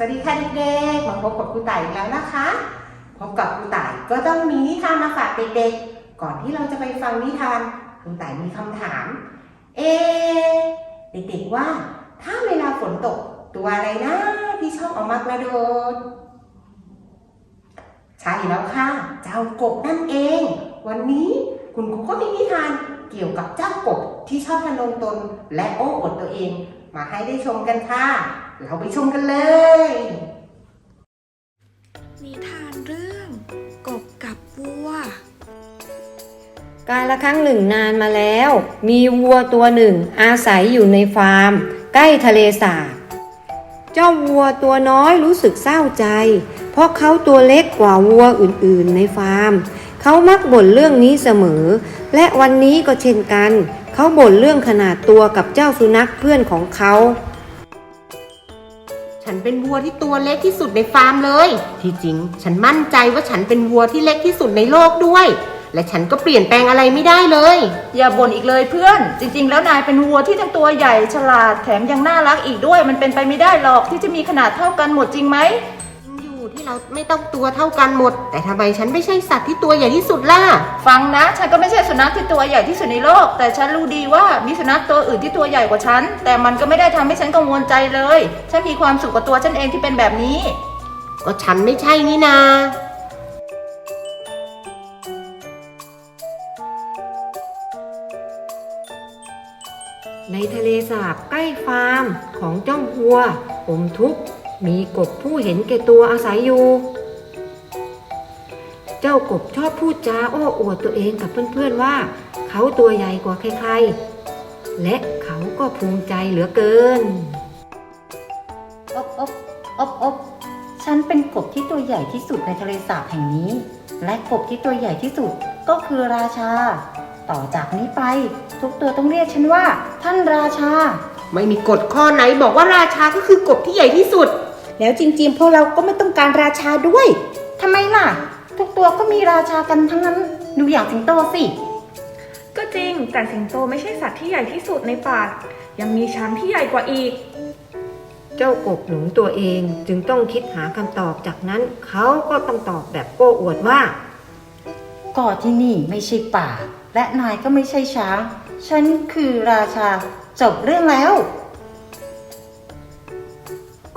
สวัสดีค่ะเด็กๆ มาพบกับครูต่ายอีกแล้วนะคะ พบกับครูต่ายก็ต้องมีนิทานมาฝากเด็กๆ ก่อนที่เราจะไปฟังนิทานครูต่ายมีคำถาม เอ เด็กๆว่า ถ้าเวลาฝนตกตัวอะไรนะที่ชอบออกมากระโดด ใช่แล้วค่ะ เจ้ากบนั่นเอง วันนี้คุณครูก็มีนิทานเกี่ยวกับเจ้ากบที่ชอบทะนงตนและโอ้อวดตัวเอง มาให้ได้ชมกันค่ะ เราไปชมกันเลย นิทานเรื่องกบกับวัว กาละครั้งหนึ่งนานมาแล้ว มีวัวตัวหนึ่งอาศัยอยู่ในฟาร์ม ใกล้ทะเลสาบเจ้าวัวตัวน้อยรู้สึกเศร้าใจ เพราะเขาตัวเล็กกว่าวัวอื่นๆในฟาร์ม เขามักบ่นเรื่องนี้เสมอ และวันนี้ก็เช่นกัน เขาบ่นเรื่องขนาดตัวกับเจ้าสุนัขเพื่อนของเขา ฉันเป็นวัวที่ตัวเล็กที่สุดในฟาร์มเลย ที่จริง ฉันมั่นใจว่าฉันเป็นวัวที่เล็กที่สุดในโลกด้วย และฉันก็เปลี่ยนแปลงอะไรไม่ได้เลย อย่าบ่นอีกเลยเพื่อน จริง ๆ แล้วนายเป็นวัวที่ทั้งตัวใหญ่ฉลาดแถมยังน่ารักอีกด้วย มันเป็นไปไม่ได้หรอกที่จะมีขนาดเท่ากันหมดจริงไหม ที่เราไม่ต้องตัวเท่ากันหมด แต่ทำไมฉันไม่ใช่สัตว์ที่ตัวใหญ่ที่สุดล่ะ ฟังนะ ฉันก็ไม่ใช่สุนัขที่ตัวใหญ่ที่สุดในโลก แต่ฉันรู้ดีว่ามีสุนัขตัวอื่นที่ตัวใหญ่กว่าฉัน แต่มันก็ไม่ได้ทำให้ฉันกังวลใจเลย ฉันมีความสุขกับตัวฉันเองที่เป็นแบบนี้ ก็ฉันไม่ใช่นี่นา ในทะเลสาบใกล้ฟาร์มของเจ้าวัวอมทุกข์ มีกบผู้เห็นแก่ตัวอาศัยอยู่ เจ้ากบชอบพูดจาโอ้อวดตัวเองกับเพื่อนๆว่า เขาตัวใหญ่กว่าใครๆ และเขาก็ภูมิใจเหลือเกิน อบอบอบอบฉันเป็นกบที่ตัวใหญ่ที่สุดในทะเลสาบแห่งนี้ และกบที่ตัวใหญ่ที่สุดก็คือราชา ต่อจากนี้ไป ทุกตัวต้องเรียกฉันว่า ท่านราชา ไม่มีกฎข้อไหนบอกว่าราชาก็คือกบที่ใหญ่ที่สุด แล้วจริงๆพวกเราก็ไม่ต้องการราชาด้วย ทำไมล่ะ ทุกตัวก็มีราชากันทั้งนั้น ดูอย่างสิงโตสิ ก็จริงแต่สิงโตไม่ใช่สัตว์ที่ใหญ่ที่สุดในป่า ยังมีช้างที่ใหญ่กว่าอีก เจ้ากบหลงตัวเองจึงต้องคิดหาคำตอบจากนั้นเขาก็ต้องตอบแบบโอ้อวดว่า ก็ที่นี่ไม่ใช่ป่า และนายก็ไม่ใช่ช้าง ฉันคือราชา จบเรื่องแล้ว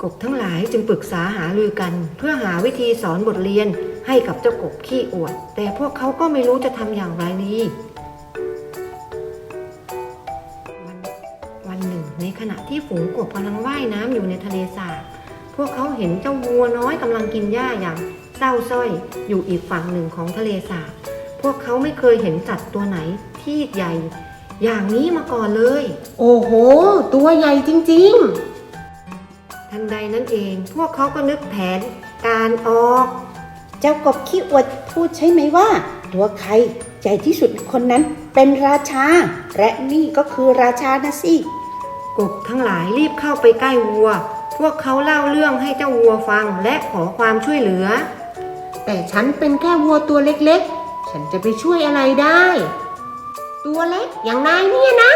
กบทั้งหลายจึงปรึกษาหารือกัน เพื่อหาวิธีสอนบทเรียนให้กับเจ้ากบขี้อวด แต่พวกเขาก็ไม่รู้จะทำอย่างไรดีวันวันหนึ่ง ในขณะที่ฝูงกบกำลังว่ายน้ำอยู่ในทะเลสาบพวกเขาเห็นเจ้าวัวน้อยกำลังกินหญ้าอย่างเศร้าส้อย อยู่อีกฝั่งหนึ่งของทะเลสาบพวกเขาไม่เคยเห็นสัตว์ตัวไหนที่ใหญ่ อย่างนี้มาก่อนเลย โอ้โห ตัวใหญ่จริง ทันใดนั้นเอง พวกเขาก็นึกแผนการออก เจ้ากบขี้อวดพูดใช่ไหมว่า ตัวใครใหญ่ที่สุดคนนั้นเป็นราชา และนี่ก็คือราชานะสิกบทั้งหลายรีบเข้าไปใกล้วัว พวกเขาเล่าเรื่องให้เจ้าวัวฟังและขอความช่วยเหลือๆแต่ฉันเป็นแค่วัวตัวเล็กๆ ฉันจะไปช่วยอะไรได้ ตัวเล็กอย่างนายเนี่ยนะ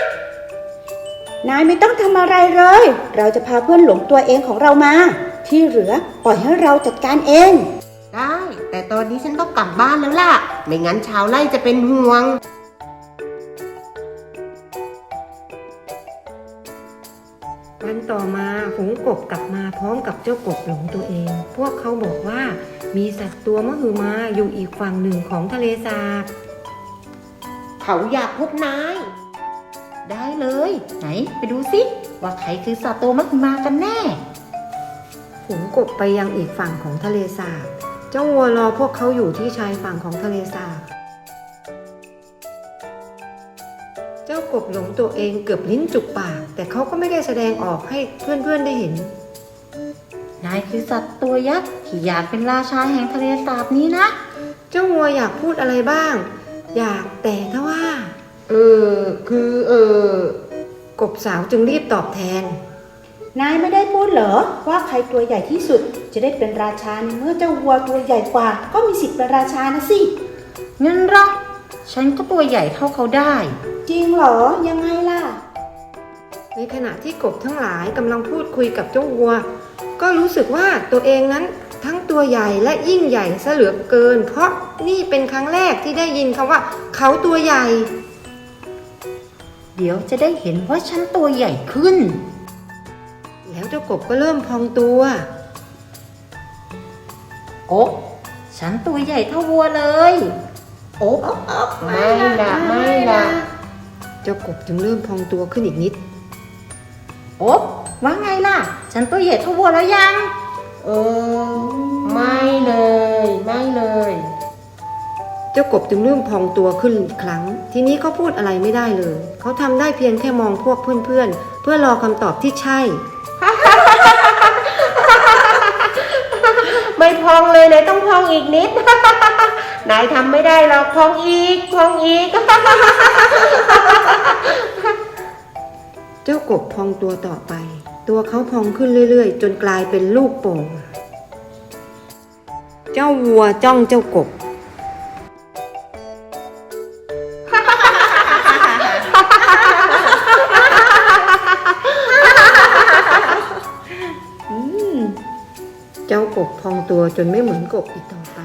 นายไม่ต้องทำอะไรเลย เราจะพาเพื่อนหลงตัวเองของเรามา ที่เหลือปล่อยให้เราจัดการเอง ได้ แต่ตอนนี้ฉันต้องกลับบ้านแล้วล่ะ ไม่งั้นชาวไร่จะเป็นห่วง วันต่อมาฝูงกบกลับมาพร้อมกับเจ้ากบหลงตัวเอง พวกเขาบอกว่ามีสัตว์ตัวมหึมาอยู่อีกฝั่งหนึ่งของทะเลสาบ เขาอยากพบนาย ได้เลย ไหนไปดูสิว่าใครคือสัตว์ตัวมักมากันแน่ฝูงกบไปยังอีกฝั่งของทะเลสาบ เจ้าวัวรอพวกเขาอยู่ที่ชายฝั่งของทะเลสาบ เจ้ากบหลงตัวเองเกือบลิ้นจุกปาก แต่เขาก็ไม่ได้แสดงออกให้เพื่อนๆได้เห็น นายคือสัตว์ตัวยักษ์ที่อยากเป็นราชาแห่งทะเลสาบนี้นะ เจ้าวัวอยากพูดอะไรบ้าง อยากแต่ถ้าว่า เออ คือเออ กบสาวจึงรีบตอบแทน นายไม่ได้พูดเหรอ ว่าใครตัวใหญ่ที่สุดจะได้เป็นราชาในเมื่อเจ้าวัวตัวใหญ่กว่า ก็มีสิทธิ์เป็นราชานะสิ งั้นเหรอฉันก็ตัวใหญ่เท่าเขาได้ จริงเหรอ ยังไงล่ะ ในขณะที่กบทั้งหลายกำลังพูดคุยกับเจ้าวัว ก็รู้สึกว่าตัวเองนั้นทั้งตัวใหญ่และยิ่งใหญ่ซะเหลือเกิน เพราะนี่เป็นครั้งแรกที่ได้ยินคำว่า เขาตัวใหญ่ เดี๋ยวจะได้เห็นว่าฉันตัวใหญ่ขึ้น แล้วเจ้ากบก็เริ่มพองตัวกบฉันตัวใหญ่เท่าวัวเลย โอ๊บไม่ละไม่ละเจ้ากบจึงเริ่มพองตัวขึ้นอีกนิด โอ๊บว่าไงล่ะ ฉันตัวใหญ่เท่าวัวแล้วยัง เออ ไม่เลย ไม่เลยเจ้ากบจึงเริ่มพองตัวขึ้นอีกครั้ง ทีนี้เขาพูดอะไรไม่ได้เลย เขาทำได้เพียงแค่มองพวกเพื่อนๆ เพื่อรอคำตอบที่ใช่ ไม่พองเลยนายต้องพองอีกนิด นายทำไม่ได้หรอกพองอีกพองอีก เจ้ากบพองตัวต่อไป ตัวเขาพองขึ้นเรื่อยๆ จนกลายเป็นลูกโป่ง เจ้าวัวจ้องเจ้ากบ เจ้ากบพองตัวจนไม่เหมือนกบอีกต่อไป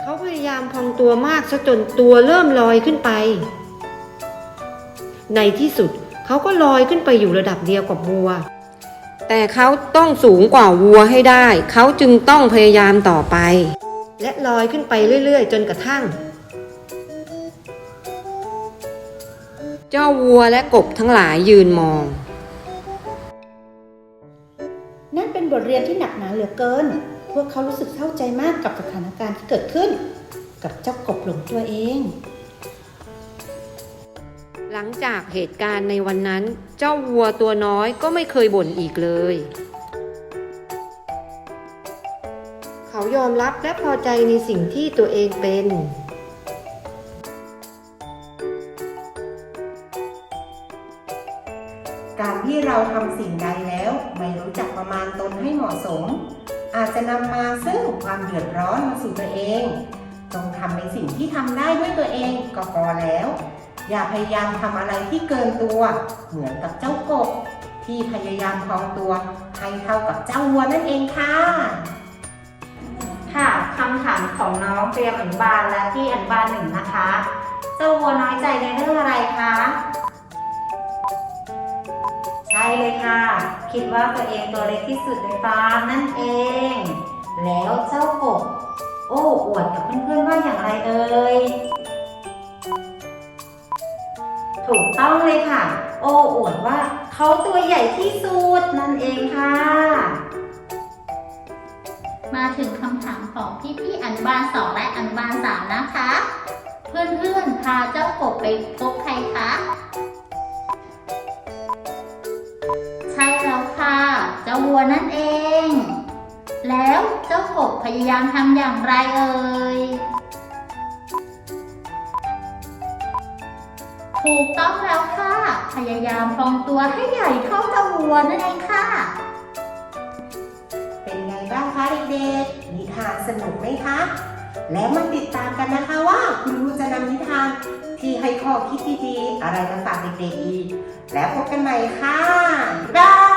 เขาพยายามพองตัวมากซะจนตัวเริ่มลอยขึ้นไป ในที่สุดเขาก็ลอยขึ้นไปอยู่ระดับเดียวกับวัว แต่เขาต้องสูงกว่าวัวให้ได้ เขาจึงต้องพยายามต่อไป และลอยขึ้นไปเรื่อย ๆ จนกระทั่ง เจ้าวัวและกบทั้งหลายยืนมอง บทเรียนที่หนักหนาเหลือเกิน พวกเขารู้สึกเศร้าใจมากกับสถานการณ์ที่เกิดขึ้น กับเจ้ากบหลงตัวเอง หลังจากเหตุการณ์ในวันนั้น เจ้าวัวตัวน้อยก็ไม่เคยบ่นอีกเลย เขายอมรับและพอใจในสิ่งที่ตัวเองเป็นการที่เราทำสิ่งใดแล้ว ไม่รู้จักประมาณตนให้เหมาะสม อาจจะนำมาซึ่งความเดือดร้อนมาสู่ตัวเอง จงทำในสิ่งที่ทำได้ด้วยตัวเองก็พอแล้ว อย่าพยายามทำอะไรที่เกินตัว เหมือนกับเจ้ากบ ที่พยายามพองตัว ให้เท่ากับเจ้าวัวนั่นเองค่ะ ค่ะคำถามของน้องเตรียมอนุบาลและที่อนุบาลหนึ่งนะคะ เจ้าวัวน้อยใจในเรื่องอะไรคะ เลยค่ะ คิดว่าตัวเองตัวเล็กที่สุดในฟาร์มนั่นเอง แล้วเจ้ากบ โอ้อวดกับเพื่อนๆว่าอย่างไรเอ่ยถูกต้องเลยค่ะ โอ้อวดว่าเขาตัวใหญ่ที่สุดนั่นเองค่ะ มาถึงคำถามของพี่ๆอนุบาลสองและอนุบาลสามนะคะ เพื่อนๆพาเจ้ากบไปพบใครคะ เจ้าวัวนั่นเอง แล้วเจ้ากบพยายามทำอย่างไรเอ่ย ถูกต้องแล้วค่ะ พยายามพองตัวให้ใหญ่เท่าเจ้าวัวนั่นเองค่ะ เป็นไงบ้างคะเด็กๆ นิทานสนุกไหมคะ แล้วมาติดตามกันนะคะว่าคุณครูจะนำนิทานที่ให้ข้อคิดดีๆ อะไรมาฝากเด็กๆอีก แล้วพบกันใหม่ค่ะบ๊ายบาย